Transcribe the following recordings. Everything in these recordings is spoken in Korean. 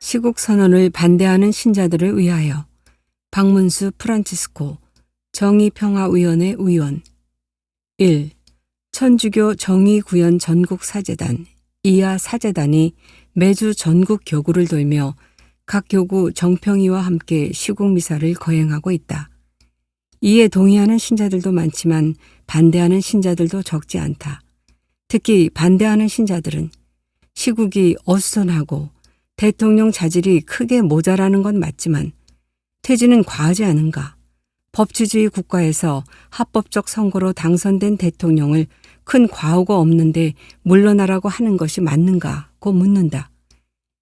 시국 선언을 반대하는 신자들을 위하여 박문수 프란치스코 정의평화위원회 위원 1. 천주교 정의구현 전국사재단 이하 사재단이 매주 전국 교구를 돌며 각 교구 정평이와 함께 시국 미사를 거행하고 있다. 이에 동의하는 신자들도 많지만 반대하는 신자들도 적지 않다. 특히 반대하는 신자들은 시국이 어수선하고 대통령 자질이 크게 모자라는 건 맞지만 퇴진은 과하지 않은가. 법치주의 국가에서 합법적 선거로 당선된 대통령을 큰 과오가 없는데 물러나라고 하는 것이 맞는가고 묻는다.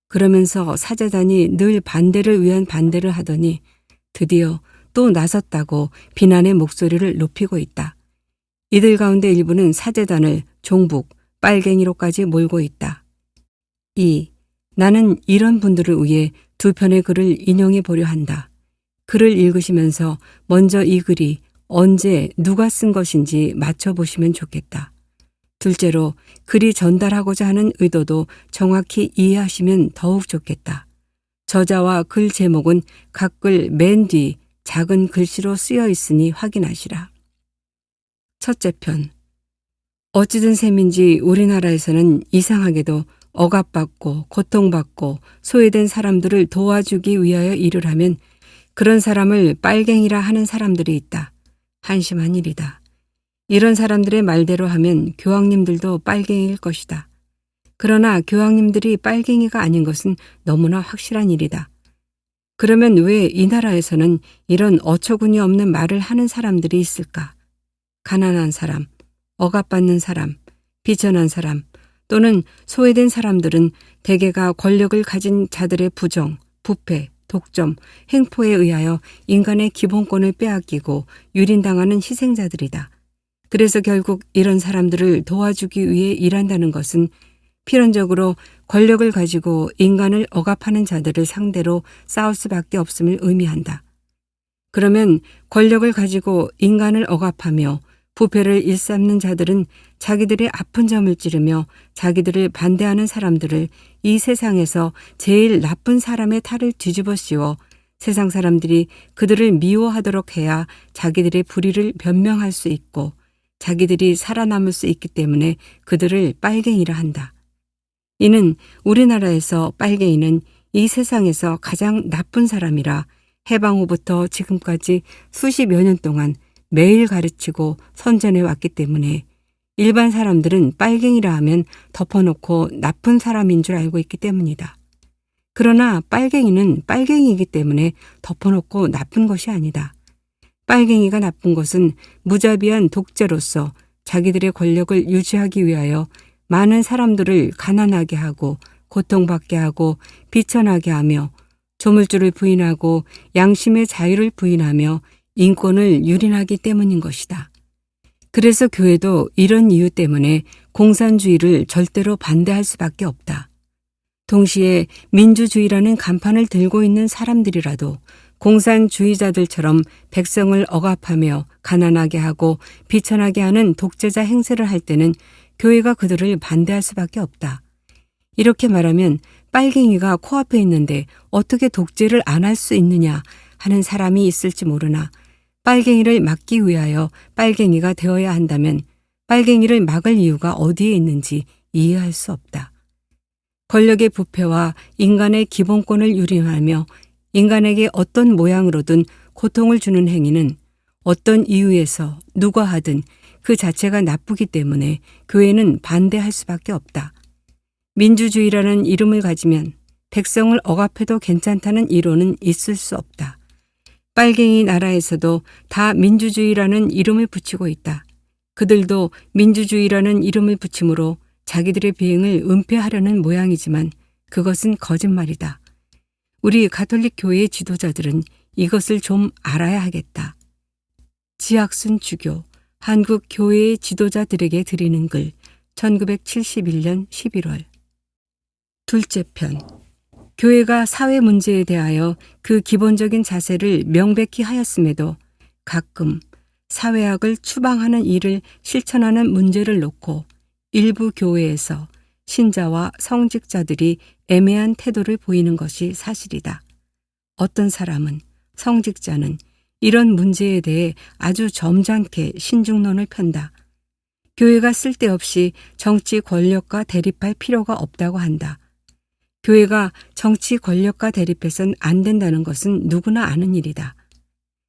그러면서 사재단이 늘 반대를 위한 반대를 하더니 드디어 또 나섰다고 비난의 목소리를 높이고 있다. 이들 가운데 일부는 사재단을 종북, 빨갱이로까지 몰고 있다. 2. 나는 이런 분들을 위해 두 편의 글을 인용해 보려 한다. 글을 읽으시면서 먼저 이 글이 언제 누가 쓴 것인지 맞춰보시면 좋겠다. 둘째로 글이 전달하고자 하는 의도도 정확히 이해하시면 더욱 좋겠다. 저자와 글 제목은 각 글 맨 뒤 작은 글씨로 쓰여 있으니 확인하시라. 첫째 편. 어찌된 셈인지 우리나라에서는 이상하게도 억압받고 고통받고 소외된 사람들을 도와주기 위하여 일을 하면 그런 사람을 빨갱이라 하는 사람들이 있다. 한심한 일이다. 이런 사람들의 말대로 하면 교황님들도 빨갱이일 것이다. 그러나 교황님들이 빨갱이가 아닌 것은 너무나 확실한 일이다. 그러면 왜 이 나라에서는 이런 어처구니 없는 말을 하는 사람들이 있을까? 가난한 사람, 억압받는 사람, 비천한 사람, 또는 소외된 사람들은 대개가 권력을 가진 자들의 부정, 부패, 독점, 행포에 의하여 인간의 기본권을 빼앗기고 유린당하는 희생자들이다. 그래서 결국 이런 사람들을 도와주기 위해 일한다는 것은 필연적으로 권력을 가지고 인간을 억압하는 자들을 상대로 싸울 수밖에 없음을 의미한다. 그러면 권력을 가지고 인간을 억압하며 부패를 일삼는 자들은 자기들의 아픈 점을 찌르며 자기들을 반대하는 사람들을 이 세상에서 제일 나쁜 사람의 탈을 뒤집어 씌워 세상 사람들이 그들을 미워하도록 해야 자기들의 불의를 변명할 수 있고 자기들이 살아남을 수 있기 때문에 그들을 빨갱이라 한다. 이는 우리나라에서 빨갱이는 이 세상에서 가장 나쁜 사람이라 해방 후부터 지금까지 수십여 년 동안 매일 가르치고 선전해 왔기 때문에 일반 사람들은 빨갱이라 하면 덮어놓고 나쁜 사람인 줄 알고 있기 때문이다. 그러나 빨갱이는 빨갱이이기 때문에 덮어놓고 나쁜 것이 아니다. 빨갱이가 나쁜 것은 무자비한 독재로서 자기들의 권력을 유지하기 위하여 많은 사람들을 가난하게 하고 고통받게 하고 비천하게 하며 조물주를 부인하고 양심의 자유를 부인하며 인권을 유린하기 때문인 것이다. 그래서 교회도 이런 이유 때문에 공산주의를 절대로 반대할 수밖에 없다. 동시에 민주주의라는 간판을 들고 있는 사람들이라도 공산주의자들처럼 백성을 억압하며 가난하게 하고 비천하게 하는 독재자 행세를 할 때는 교회가 그들을 반대할 수밖에 없다. 이렇게 말하면 빨갱이가 코앞에 있는데 어떻게 독재를 안 할 수 있느냐 하는 사람이 있을지 모르나 빨갱이를 막기 위하여 빨갱이가 되어야 한다면 빨갱이를 막을 이유가 어디에 있는지 이해할 수 없다. 권력의 부패와 인간의 기본권을 유린하며 인간에게 어떤 모양으로든 고통을 주는 행위는 어떤 이유에서 누가 하든 그 자체가 나쁘기 때문에 교회는 반대할 수밖에 없다. 민주주의라는 이름을 가지면 백성을 억압해도 괜찮다는 이론은 있을 수 없다. 빨갱이 나라에서도 다 민주주의라는 이름을 붙이고 있다. 그들도 민주주의라는 이름을 붙임으로 자기들의 비행을 은폐하려는 모양이지만 그것은 거짓말이다. 우리 가톨릭 교회의 지도자들은 이것을 좀 알아야 하겠다. 지학순 주교, 한국 교회의 지도자들에게 드리는 글, 1971년 11월. 둘째 편. 교회가 사회 문제에 대하여 그 기본적인 자세를 명백히 하였음에도 가끔 사회학을 추방하는 일을 실천하는 문제를 놓고 일부 교회에서 신자와 성직자들이 애매한 태도를 보이는 것이 사실이다. 어떤 사람은, 성직자는 이런 문제에 대해 아주 점잖게 신중론을 편다. 교회가 쓸데없이 정치 권력과 대립할 필요가 없다고 한다. 교회가 정치 권력과 대립해선 안 된다는 것은 누구나 아는 일이다.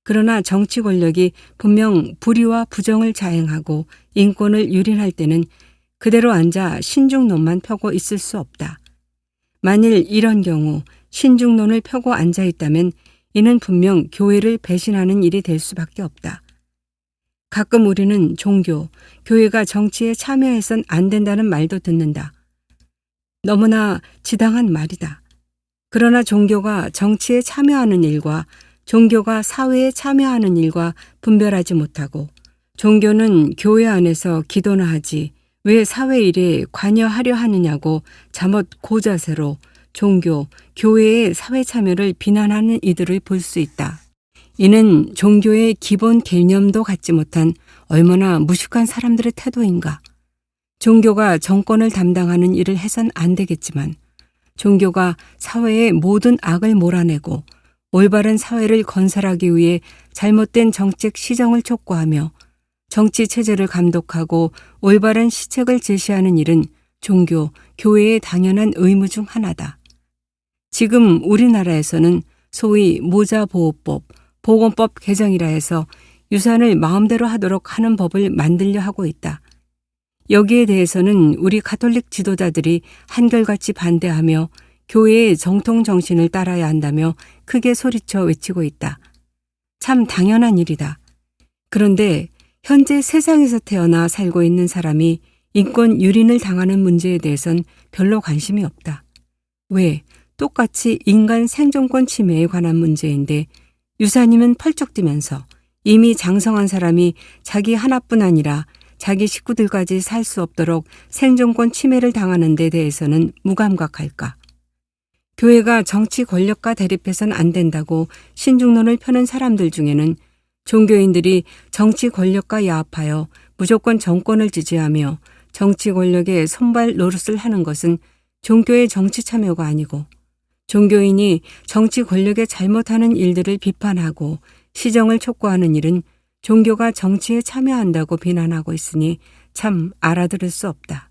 그러나 정치 권력이 분명 불의와 부정을 자행하고 인권을 유린할 때는 그대로 앉아 신중론만 펴고 있을 수 없다. 만일 이런 경우 신중론을 펴고 앉아 있다면 이는 분명 교회를 배신하는 일이 될 수밖에 없다. 가끔 우리는 종교, 교회가 정치에 참여해선 안 된다는 말도 듣는다. 너무나 지당한 말이다. 그러나 종교가 정치에 참여하는 일과 종교가 사회에 참여하는 일과 분별하지 못하고 종교는 교회 안에서 기도나 하지 왜 사회 일에 관여하려 하느냐고 잠옷 고자세로 종교, 교회의 사회 참여를 비난하는 이들을 볼 수 있다. 이는 종교의 기본 개념도 갖지 못한 얼마나 무식한 사람들의 태도인가. 종교가 정권을 담당하는 일을 해선 안 되겠지만 종교가 사회의 모든 악을 몰아내고 올바른 사회를 건설하기 위해 잘못된 정책 시정을 촉구하며 정치 체제를 감독하고 올바른 시책을 제시하는 일은 종교, 교회의 당연한 의무 중 하나다. 지금 우리나라에서는 소위 모자보호법, 보건법 개정이라 해서 유산을 마음대로 하도록 하는 법을 만들려 하고 있다. 여기에 대해서는 우리 가톨릭 지도자들이 한결같이 반대하며 교회의 정통 정신을 따라야 한다며 크게 소리쳐 외치고 있다. 참 당연한 일이다. 그런데 현재 세상에서 태어나 살고 있는 사람이 인권 유린을 당하는 문제에 대해선 별로 관심이 없다. 왜? 똑같이 인간 생존권 침해에 관한 문제인데 유산이면 펄쩍 뛰면서 이미 장성한 사람이 자기 하나뿐 아니라 자기 식구들까지 살 수 없도록 생존권 침해를 당하는 데 대해서는 무감각할까? 교회가 정치 권력과 대립해선 안 된다고 신중론을 펴는 사람들 중에는 종교인들이 정치 권력과 야합하여 무조건 정권을 지지하며 정치 권력에 손발 노릇을 하는 것은 종교의 정치 참여가 아니고 종교인이 정치 권력에 잘못하는 일들을 비판하고 시정을 촉구하는 일은 종교가 정치에 참여한다고 비난하고 있으니 참 알아들을 수 없다.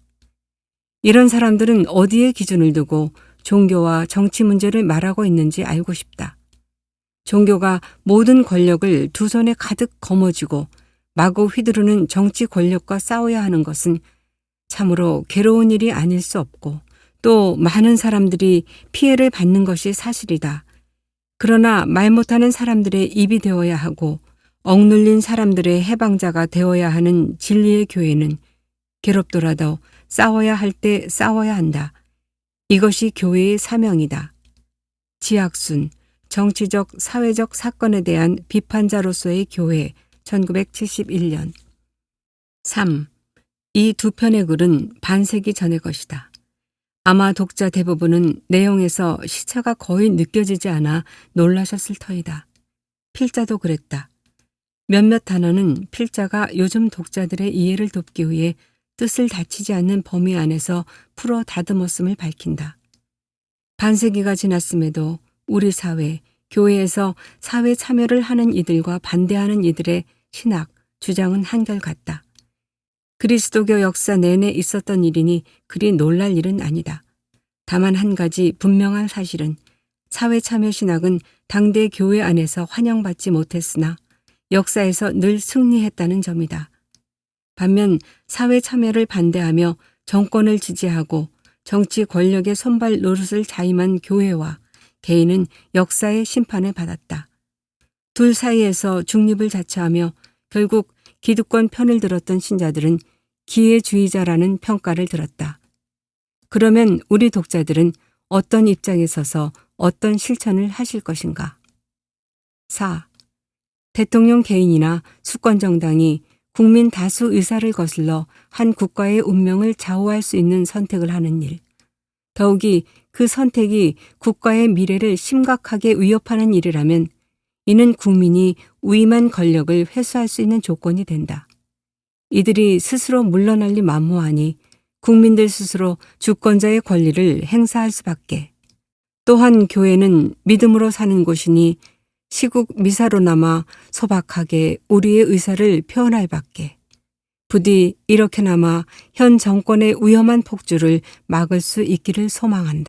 이런 사람들은 어디에 기준을 두고 종교와 정치 문제를 말하고 있는지 알고 싶다. 종교가 모든 권력을 두 손에 가득 거머쥐고 마구 휘두르는 정치 권력과 싸워야 하는 것은 참으로 괴로운 일이 아닐 수 없고 또 많은 사람들이 피해를 받는 것이 사실이다. 그러나 말 못하는 사람들의 입이 되어야 하고 억눌린 사람들의 해방자가 되어야 하는 진리의 교회는 괴롭더라도 싸워야 할 때 싸워야 한다. 이것이 교회의 사명이다. 지학순, 정치적, 사회적 사건에 대한 비판자로서의 교회, 1971년. 3. 이 두 편의 글은 반세기 전의 것이다. 아마 독자 대부분은 내용에서 시차가 거의 느껴지지 않아 놀라셨을 터이다. 필자도 그랬다. 몇몇 단어는 필자가 요즘 독자들의 이해를 돕기 위해 뜻을 다치지 않는 범위 안에서 풀어 다듬었음을 밝힌다. 반세기가 지났음에도 우리 사회, 교회에서 사회 참여를 하는 이들과 반대하는 이들의 신학, 주장은 한결같다. 그리스도교 역사 내내 있었던 일이니 그리 놀랄 일은 아니다. 다만 한 가지 분명한 사실은 사회 참여 신학은 당대 교회 안에서 환영받지 못했으나 역사에서 늘 승리했다는 점이다. 반면 사회 참여를 반대하며 정권을 지지하고 정치 권력의 손발 노릇을 자임한 교회와 개인은 역사의 심판을 받았다. 둘 사이에서 중립을 자처하며 결국 기득권 편을 들었던 신자들은 기회주의자라는 평가를 들었다. 그러면 우리 독자들은 어떤 입장에 서서 어떤 실천을 하실 것인가? 4. 대통령 개인이나 수권 정당이 국민 다수 의사를 거슬러 한 국가의 운명을 좌우할 수 있는 선택을 하는 일. 더욱이 그 선택이 국가의 미래를 심각하게 위협하는 일이라면 이는 국민이 위임한 권력을 회수할 수 있는 조건이 된다. 이들이 스스로 물러날리 만무하니 국민들 스스로 주권자의 권리를 행사할 수밖에. 또한 교회는 믿음으로 사는 곳이니 시국 미사로 남아 소박하게 우리의 의사를 표현할 밖에. 부디 이렇게나마 현 정권의 위험한 폭주를 막을 수 있기를 소망한다.